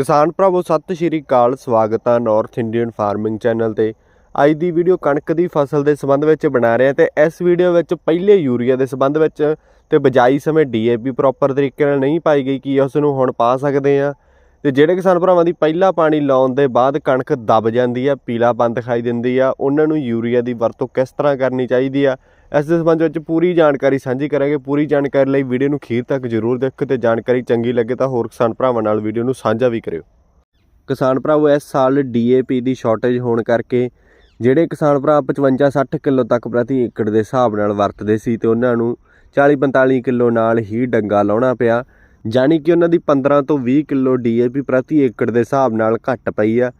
ਕਿਸਾਨ ਭਰਾਵੋ, ਸਤਿ ਸ਼੍ਰੀ ਅਕਾਲ, ਸਵਾਗਤ ਹੈ ਨਾਰਥ ਇੰਡੀਅਨ ਫਾਰਮਿੰਗ ਚੈਨਲ ਤੇ। ਅੱਜ ਦੀ ਵੀਡੀਓ ਕਣਕ ਦੀ ਫਸਲ ਦੇ ਸੰਬੰਧ ਵਿੱਚ ਬਣਾ ਰਹੇ ਹਾਂ ਤੇ ਇਸ ਵੀਡੀਓ ਵਿੱਚ ਪਹਿਲੇ ਯੂਰੀਆ ਦੇ ਸੰਬੰਧ ਵਿੱਚ ਤੇ ਬਜਾਈ ਸਮੇਂ ਡੀਏਪੀ ਪ੍ਰੋਪਰ ਤਰੀਕੇ ਨਾਲ ਨਹੀਂ ਪਾਈ ਗਈ, ਕੀ ਉਸ ਨੂੰ ਹੁਣ ਪਾ ਸਕਦੇ ਆ? ਤੇ ਜਿਹੜੇ ਕਿਸਾਨ ਭਰਾਵਾਂ ਦੀ ਪਹਿਲਾ ਪਾਣੀ ਲਾਉਣ ਦੇ ਬਾਅਦ ਕਣਕ ਦਬ ਜਾਂਦੀ ਆ ਪੀਲਾ ਪੀਲਾਪਨ ਦਿਖਾਈ ਦਿੰਦੀ ਆ, ਉਹਨਾਂ ਨੂੰ ਯੂਰੀਆ ਦੀ ਵਰਤੋਂ ਕਿਸ ਤਰ੍ਹਾਂ ਕਰਨੀ ਚਾਹੀਦੀ ਆ? ਇਸ ਦੇ ਸੰਬੰਧ ਵਿੱਚ ਪੂਰੀ ਜਾਣਕਾਰੀ ਸਾਂਝੀ ਕਰਾਂਗੇ। ਪੂਰੀ ਜਾਣਕਾਰੀ ਲਈ ਵੀਡੀਓ ਨੂੰ ਖੀਰ ਤੱਕ ਜ਼ਰੂਰ ਦੇਖੋ ਤੇ ਜਾਣਕਾਰੀ ਚੰਗੀ ਲੱਗੇ ਤਾਂ ਹੋਰ ਕਿਸਾਨ ਭਰਾਵਾਂ ਨਾਲ ਵੀਡੀਓ ਨੂੰ ਸਾਂਝਾ ਵੀ ਕਰਿਓ। ਕਿਸਾਨ ਭਰਾਵੋ, ਇਸ ਸਾਲ ਡੀਏਪੀ ਦੀ ਸ਼ਾਰਟੇਜ ਹੋਣ ਕਰਕੇ ਜਿਹੜੇ ਕਿਸਾਨ ਭਰਾ 55 60 ਕਿਲੋ ਤੱਕ ਪ੍ਰਤੀ ਏਕੜ ਦੇ ਹਿਸਾਬ ਨਾਲ ਵਰਤਦੇ ਸੀ ਤੇ ਉਹਨਾਂ ਨੂੰ 40 45 ਕਿਲੋ ਨਾਲ ਹੀ ਡੰਗਾ ਲਾਉਣਾ ਪਿਆ, ਜਾਣੀ ਕਿ ਉਹਨਾਂ ਦੀ 15 ਤੋਂ 20 ਕਿਲੋ ਡੀਏਪੀ ਪ੍ਰਤੀ ਏਕੜ ਦੇ ਹਿਸਾਬ ਨਾਲ ਘੱਟ ਪਈ ਆ।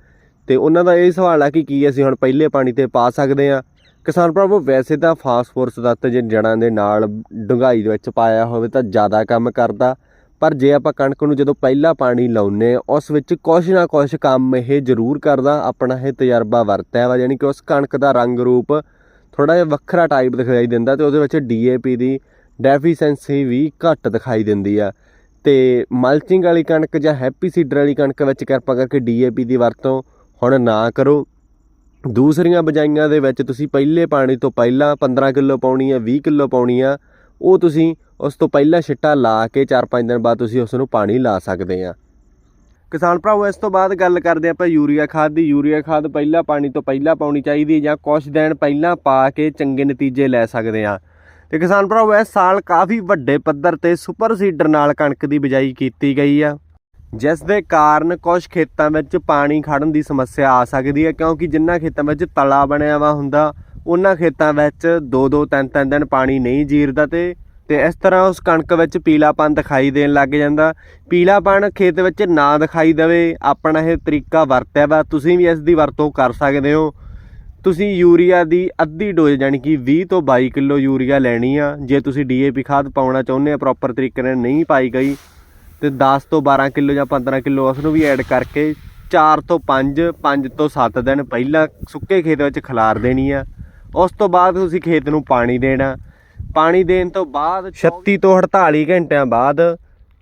ਤੇ ਉਹਨਾਂ ਦਾ ਇਹ ਸਵਾਲ ਆ ਕਿ ਕੀ ਅਸੀਂ ਹੁਣ ਪਹਿਲੇ ਪਾਣੀ ਤੇ ਪਾ ਸਕਦੇ ਆ? ਕਿਸਾਨ ਭਰਾਵੋ, ਵੈਸੇ ਤਾਂ ਫਾਸਫੋਰਸ ਤੱਤ ਜੇ ਜੜਾਂ ਦੇ ਨਾਲ ਡੁੰਗਾਈ ਦੇ ਵਿੱਚ ਪਾਇਆ ਹੋਵੇ ਤਾਂ ਜ਼ਿਆਦਾ ਕੰਮ ਕਰਦਾ। ਪਰ ਜੇ ਆਪਾਂ ਕਣਕ ਨੂੰ ਜਦੋਂ ਪਹਿਲਾ ਪਾਣੀ ਲਾਉਨੇ ਆ ਉਸ ਵਿੱਚ ਕੁਛ ਨਾ ਕੁਛ ਕੰਮ ਇਹ ਜ਼ਰੂਰ ਕਰਦਾ, ਆਪਣਾ ਇਹ ਤਜਰਬਾ ਵਰਤਿਆ ਵਾ, ਯਾਨੀ ਕਿ ਉਸ ਕਣਕ ਦਾ ਰੰਗ ਰੂਪ ਥੋੜਾ ਜਿਹਾ ਵੱਖਰਾ ਟਾਈਪ ਦਿਖਾਈ ਦਿੰਦਾ ਤੇ ਉਹਦੇ ਵਿੱਚ ਡੀਏਪੀ ਦੀ ਡੈਫੀਸ਼ੈਂਸੀ ਵੀ ਘੱਟ ਦਿਖਾਈ ਦਿੰਦੀ ਆ। ਤੇ ਮਲਚਿੰਗ ਵਾਲੀ ਕਣਕ ਜਾਂ ਹੈਪੀ ਸੀਡਰ ਵਾਲੀ ਕਣਕ ਵਿੱਚ ਕਿਰਪਾ ਕਰਕੇ ਡੀਏਪੀ ਦੀ ਵਰਤੋਂ ਹੁਣ ਨਾ ਕਰੋ। ਦੂਸਰੀਆਂ ਬਜਾਈਆਂ ਦੇ ਵਿੱਚ ਤੁਸੀਂ ਪਹਿਲੇ ਪਾਣੀ ਤੋਂ ਪਹਿਲਾਂ 15 ਕਿਲੋ ਪਾਉਣੀ ਆ 20 ਕਿਲੋ ਪਾਉਣੀ ਆ, ਉਹ ਤੁਸੀਂ ਉਸ ਤੋਂ ਪਹਿਲਾਂ ਛਿੱਟਾ ਲਾ ਕੇ 4-5 ਦਿਨ ਬਾਅਦ ਤੁਸੀਂ ਉਸ ਨੂੰ ਪਾਣੀ ਲਾ ਸਕਦੇ ਆ। ਕਿਸਾਨ ਭਰਾਵੋ, ਇਸ ਤੋਂ ਬਾਅਦ ਗੱਲ ਕਰਦੇ ਆਪਾਂ ਯੂਰੀਆ ਖਾਦ ਦੀ। ਯੂਰੀਆ ਖਾਦ ਪਹਿਲਾਂ ਪਾਣੀ ਤੋਂ ਪਹਿਲਾਂ ਪਾਉਣੀ ਚਾਹੀਦੀ ਹੈ ਜਾਂ ਕੁਝ ਦਿਨ ਪਹਿਲਾਂ ਪਾ ਕੇ ਚੰਗੇ ਨਤੀਜੇ ਲੈ ਸਕਦੇ ਆ। ਤੇ ਕਿਸਾਨ ਭਰਾਵੋ, ਇਸ ਸਾਲ ਕਾਫੀ ਵੱਡੇ ਪੱਧਰ ਤੇ ਸੁਪਰ ਸੀਡਰ ਨਾਲ ਕਣਕ ਦੀ ਬਿਜਾਈ ਕੀਤੀ ਗਈ ਆ। ਜਿਸ ਦੇ ਕਾਰਨ ਕੁਝ ਖੇਤਾਂ ਵਿੱਚ ਪਾਣੀ ਖੜਨ ਦੀ ਸਮੱਸਿਆ ਆ ਸਕਦੀ ਹੈ, ਕਿਉਂਕਿ ਜਿਨ੍ਹਾਂ ਖੇਤਾਂ ਵਿੱਚ ਤਲਾ ਬਣਿਆ ਵਾ ਹੁੰਦਾ, ਉਹਨਾਂ ਖੇਤਾਂ ਵਿੱਚ 2-2 3-3 ਦਿਨ ਪਾਣੀ ਨਹੀਂ ਜੀਰਦਾ ਤੇ ਤੇ ਇਸ ਤਰ੍ਹਾਂ ਉਸ ਕਣਕ ਵਿੱਚ ਪੀਲਾਪਨ ਦਿਖਾਈ ਦੇਣ ਲੱਗ ਜਾਂਦਾ। ਪੀਲਾਪਨ ਖੇਤ ਵਿੱਚ ਨਾ ਦਿਖਾਈ ਦੇਵੇ, ਆਪਣਾ ਇਹ ਤਰੀਕਾ ਵਰਤਿਆ ਵਾ, ਤੁਸੀਂ ਵੀ ਇਸ ਦੀ ਵਰਤੋਂ ਕਰ ਸਕਦੇ ਹੋ। ਤੁਸੀਂ ਯੂਰੀਆ ਦੀ ਅੱਧੀ ਡੋਜ਼ ਯਾਨੀ ਕਿ 20 ਤੋਂ 22 ਕਿਲੋ ਯੂਰੀਆ ਲੈਣੀ ਆ, ਜੇ ਤੁਸੀਂ ਡੀਏਪੀ ਖਾਦ ਪਾਉਣਾ ਚਾਹੁੰਦੇ ਆ ਪ੍ਰੋਪਰ ਤਰੀਕੇ ਨਾਲ ਨਹੀਂ ਪਾਈ ਗਈ ਤੇ 10 ਤੋਂ 12 ਕਿਲੋ ਜਾਂ 15 ਕਿਲੋ ਉਸ ਨੂੰ ਵੀ ਐਡ ਕਰਕੇ 4 ਤੋਂ 5 5 ਤੋਂ 7 ਦਿਨ ਪਹਿਲਾਂ ਸੁੱਕੇ ਖੇਤ ਵਿੱਚ ਖਿਲਾਰ ਦੇਣੀ ਆ। ਉਸ ਤੋਂ ਬਾਅਦ ਤੁਸੀਂ ਖੇਤ ਨੂੰ ਪਾਣੀ ਦੇਣਾ। ਪਾਣੀ ਦੇਣ ਤੋਂ ਬਾਅਦ 36 ਤੋਂ 48 ਘੰਟਿਆਂ ਬਾਅਦ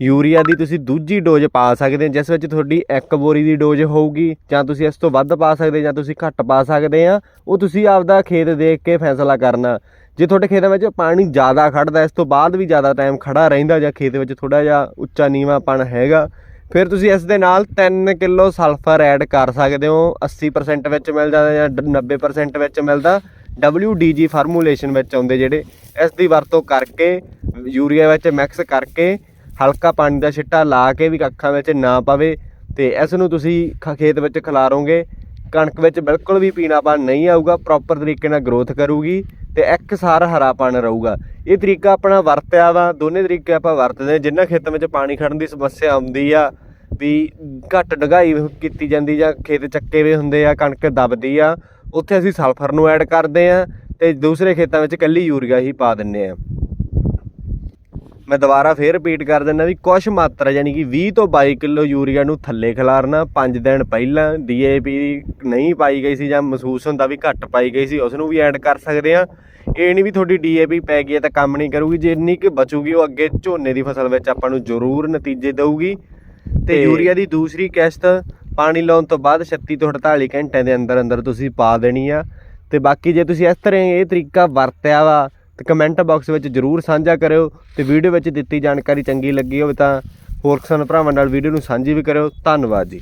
ਯੂਰੀਆ ਦੀ ਤੁਸੀਂ ਦੂਜੀ ਡੋਜ਼ ਪਾ ਸਕਦੇ ਹੋ, ਜਿਸ ਵਿੱਚ ਤੁਹਾਡੀ ਇੱਕ ਬੋਰੀ ਦੀ ਡੋਜ਼ ਹੋਊਗੀ। ਜਾਂ ਤੁਸੀਂ ਇਸ ਤੋਂ ਵੱਧ ਪਾ ਸਕਦੇ ਜਾਂ ਤੁਸੀਂ ਘੱਟ ਪਾ ਸਕਦੇ ਆ ਉਹ ਤੁਸੀਂ ਆਪਦਾ ਖੇਤ ਦੇਖ ਕੇ ਫੈਸਲਾ ਕਰਨਾ। ਜੇ ਤੁਹਾਡੇ ਖੇਤਾਂ ਵਿੱਚ ਪਾਣੀ ਜ਼ਿਆਦਾ ਖੜਦਾ, ਇਸ ਤੋਂ ਬਾਅਦ ਵੀ ਜ਼ਿਆਦਾ ਟਾਈਮ ਖੜਾ ਰਹਿੰਦਾ ਜਾਂ ਖੇਤ ਵਿੱਚ ਥੋੜਾ ਜਿਹਾ ਉੱਚਾ ਨੀਵਾਂਪਣ ਹੈਗਾ, ਫਿਰ ਤੁਸੀਂ ਇਸ ਦੇ ਨਾਲ 3 ਕਿਲੋ ਸਲਫਰ ਐਡ ਕਰ ਸਕਦੇ ਹੋ। 80% ਵਿੱਚ ਮਿਲ ਜਾਂਦਾ ਜਾਂ 90% ਵਿੱਚ ਮਿਲਦਾ। WDG ਫਾਰਮੂਲੇਸ਼ਨ ਵਿੱਚ ਆਉਂਦੇ ਜਿਹੜੇ, ਇਸ ਦੀ ਵਰਤੋਂ ਕਰਕੇ, ਯੂਰੀਆ ਵਿੱਚ ਮਿਕਸ ਕਰਕੇ, ਹਲਕਾ ਪਾਣੀ ਦਾ ਛਿੱਟਾ ਲਾ ਕੇ ਵੀ ਅੱਖਾਂ ਵਿੱਚ ਨਾ ਪਵੇ ਤੇ ਇਸ ਨੂੰ ਤੁਸੀਂ ਖ- ਖੇਤ ਵਿੱਚ ਖਿਲਾਰੋਗੇ। ਕਣਕ ਵਿੱਚ ਬਿਲਕੁਲ ਵੀ ਪੀਣਾਪਣ ਨਹੀਂ ਆਊਗਾ ਪ੍ਰੋਪਰ ਤਰੀਕੇ ਨਾਲ ਗਰੋਥ ਕਰੂਗੀ ਤੇ ਇੱਕਸਾਰ ਹਰਾਪਣ ਰਹੂਗਾ। ਇਹ ਤਰੀਕਾ ਆਪਣਾ ਵਰਤਿਆ ਵਾ, ਦੋਨੇ ਤਰੀਕੇ ਆਪਾਂ ਵਰਤਦੇ ਹਾਂ। ਜਿਨ੍ਹਾਂ ਖੇਤਾਂ ਵਿੱਚ ਪਾਣੀ ਖੜਨ ਦੀ ਸਮੱਸਿਆ ਆਉਂਦੀ ਆ, ਵੀ ਘੱਟ ਡਗਾਈ ਕੀਤੀ ਜਾਂਦੀ ਜਾਂ ਖੇਤ ਚੱਕੇ ਵੇ ਹੁੰਦੇ ਆ, ਕਣਕ ਦਬਦੀ ਆ, ਉੱਥੇ ਅਸੀਂ ਸਲਫਰ ਨੂੰ ਐਡ ਕਰਦੇ ਆ ਤੇ ਦੂਸਰੇ ਖੇਤਾਂ ਵਿੱਚ ਕੱਲੀ ਯੂਰੀਆ ਹੀ ਪਾ ਦਿੰਨੇ ਆ ਮੈਂ ਦੁਬਾਰਾ ਫੇਰ ਰਿਪੀਟ ਕਰ ਦਿੰਦਾ ਵੀ ਕੁਛ ਮਾਤਰਾ ਯਾਨੀ ਕਿ 20 ਤੋਂ 22 ਕਿਲੋ ਯੂਰੀਆ ਨੂੰ ਥੱਲੇ ਖਿਲਾਰਨਾ 5 ਦਿਨ ਪਹਿਲਾਂ ਡੀਏਪੀ ਨਹੀਂ ਪਾਈ ਗਈ ਸੀ ਜਾਂ ਮਹਿਸੂਸ ਹੁੰਦਾ ਵੀ ਘੱਟ ਪਾਈ ਗਈ ਸੀ ਉਸ ਨੂੰ ਵੀ ਐਡ ਕਰ ਸਕਦੇ ਆ ਇਹ ਨਹੀਂ ਵੀ ਤੁਹਾਡੀ ਡੀਏਪੀ ਪੈ ਗਈ ਹੈ ਤਾਂ ਕੰਮ ਨਹੀਂ ਕਰੂਗੀ ਜਿੰਨੀ ਕਿ ਬਚੂਗੀ ਉਹ ਅੱਗੇ ਝੋਨੇ ਦੀ ਫਸਲ ਵਿੱਚ ਆਪਾਂ ਨੂੰ ਜ਼ਰੂਰ ਨਤੀਜੇ ਦੇਊਗੀ। ਤੇ ਯੂਰੀਆ ਦੀ ਦੂਸਰੀ ਕਿਸ਼ਤ ਪਾਣੀ ਲਾਉਣ ਤੋਂ ਬਾਅਦ 36 ਤੋਂ 48 ਘੰਟਿਆਂ ਦੇ ਅੰਦਰ ਅੰਦਰ ਤੁਸੀਂ ਪਾ ਦੇਣੀ ਆ। ਤੇ ਬਾਕੀ ਜੇ ਤੁਸੀਂ ਇਸ ਤਰ੍ਹਾਂ ਇਹ ਤਰੀਕਾ ਵਰਤਿਆ ਵਾ ਤੇ ਕਮੈਂਟ ਬਾਕਸ ਵਿੱਚ ਜਰੂਰ ਸਾਂਝਾ ਕਰਿਓ ਤੇ ਵੀਡੀਓ ਵਿੱਚ ਦਿੱਤੀ ਜਾਣਕਾਰੀ ਚੰਗੀ ਲੱਗੀ ਹੋਵੇ ਤਾਂ ਹੋਰ ਕਿਸਾਨ ਭਰਾਵਾਂ ਨਾਲ ਵੀਡੀਓ ਨੂੰ ਸਾਂਝੀ ਵੀ ਕਰਿਓ। ਧੰਨਵਾਦ ਜੀ।